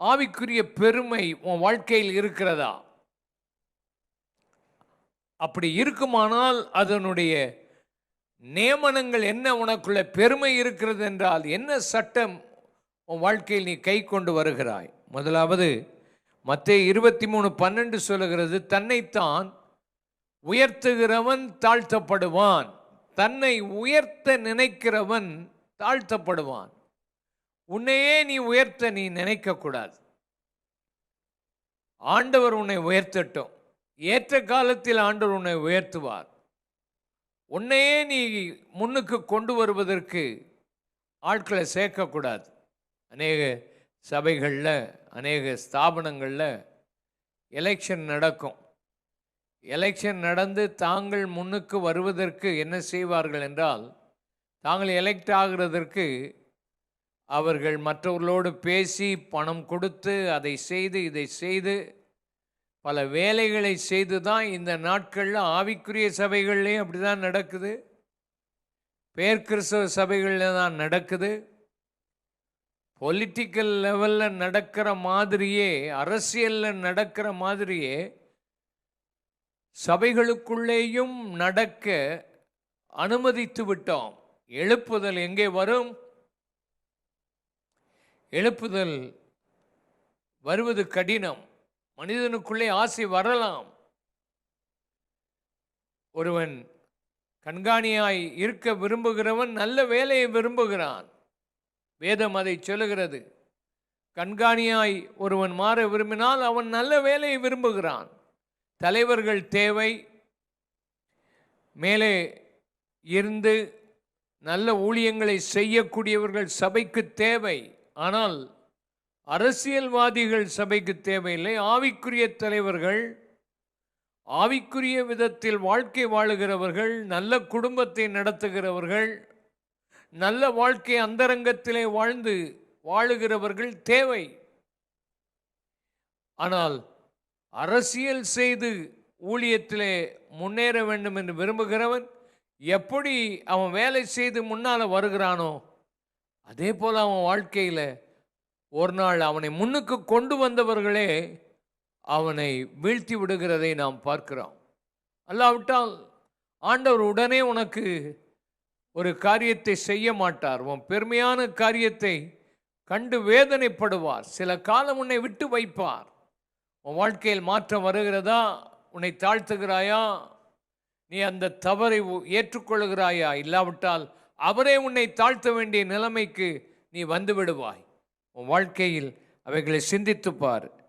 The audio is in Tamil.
ஆவிக்குரிய பெருமை உன் வாழ்க்கையில் இருக்கிறதா? அப்படி இருக்குமானால் அதனுடைய நியமனங்கள் என்ன? உனக்குள்ள பெருமை இருக்கிறது என்றால் என்ன சட்டம் உன் வாழ்க்கையில் நீ கை கொண்டு வருகிறாய்? முதலாவது மத்திய இருபத்தி மூணு பன்னெண்டு சொல்லுகிறது தன்னைத்தான் உயர்த்துகிறவன் தாழ்த்தப்படுவான். தன்னை உயர்த்த நினைக்கிறவன் தாழ்த்தப்படுவான். உன்னையே நீ உயர்த்த நீ நினைக்கக்கூடாது. ஆண்டவர் உன்னை உயர்த்தட்டும். ஏற்ற காலத்தில் ஆண்டவர் உன்னை உயர்த்துவார். உன்னையே நீ முன்னுக்கு கொண்டு வருவதற்கு ஆட்களை சேர்க்கக்கூடாது. அநேக சபைகளில் அநேக ஸ்தாபனங்களில் எலெக்ஷன் நடக்கும். எலெக்ஷன் நடந்து தாங்கள் முன்னுக்கு வருவதற்கு என்ன செய்வார்கள் என்றால் தாங்கள் எலெக்ட் ஆகிறதற்கு அவர்கள் மற்றவர்களோடு பேசி பணம் கொடுத்து அதை செய்து இதை செய்து பல வேலைகளை செய்து தான் இந்த நாட்களில் ஆவிக்குரிய சபைகள்லேயும் அப்படி தான் நடக்குது. பேர் கிறிஸ்தவ சபைகளில் தான் நடக்குது. பொலிட்டிக்கல் லெவலில் நடக்கிற மாதிரியே அரசியலில் நடக்கிற மாதிரியே சபைகளுக்குள்ளேயும் நடக்க அனுமதித்து விட்டோம். எழுப்புதல் எங்கே வரும்? எழுப்புதல் வருவது கடினம். மனிதனுக்குள்ளே ஆசை வரலாம். ஒருவன் கண்காணியாய் இருக்க விரும்புகிறவன் நல்ல வேலையை விரும்புகிறான். வேதம் அதை சொல்லுகிறது. கண்காணியாய் ஒருவன் மாற விரும்பினால் அவன் நல்ல வேலையை விரும்புகிறான். தலைவர்கள் தேவை. மேலே இருந்து நல்ல ஊழியங்களை செய்யக்கூடியவர்கள் சபைக்கு தேவை. ஆனால் அரசியல்வாதிகள் சபைக்கு தேவையில்லை. ஆவிக்குரிய தலைவர்கள் ஆவிக்குரிய விதத்தில் வாழ்க்கை வாழுகிறவர்கள் நல்ல குடும்பத்தை நடத்துகிறவர்கள் நல்ல வாழ்க்கை அந்தரங்கத்திலே வாழ்ந்து வாழுகிறவர்கள் தேவை. ஆனால் அரசியல் செய்து ஊழியத்திலே முன்னேற வேண்டும் என்று விரும்புகிறவன் எப்படி அவன் வேலை செய்து முன்னால் வருகிறானோ அதே போல் அவன் வாழ்க்கையில் ஒரு நாள் அவனை முன்னுக்கு கொண்டு வந்தவர்களே அவனை வீழ்த்தி விடுகிறதை நாம் பார்க்கிறோம். அல்லாவிட்டால் ஆண்டவர் உடனே உனக்கு ஒரு காரியத்தை செய்ய மாட்டார். உன் பெருமையான காரியத்தை கண்டு வேதனைப்படுவார். சில காலம் உன்னை விட்டு வைப்பார். உன் வாழ்க்கையில் மாற்றம் வருகிறதா? உன்னை தாழ்த்துகிறாயா? நீ அந்த தவறை உ- ஏற்றுக்கொள்கிறாயா? இல்லாவிட்டால் அவரே உன்னை தாழ்த்த வேண்டிய நிலைமைக்கு நீ வந்து விடுவாய். உன் வாழ்க்கையில் அவைகளை சிந்தித்துப் பார்.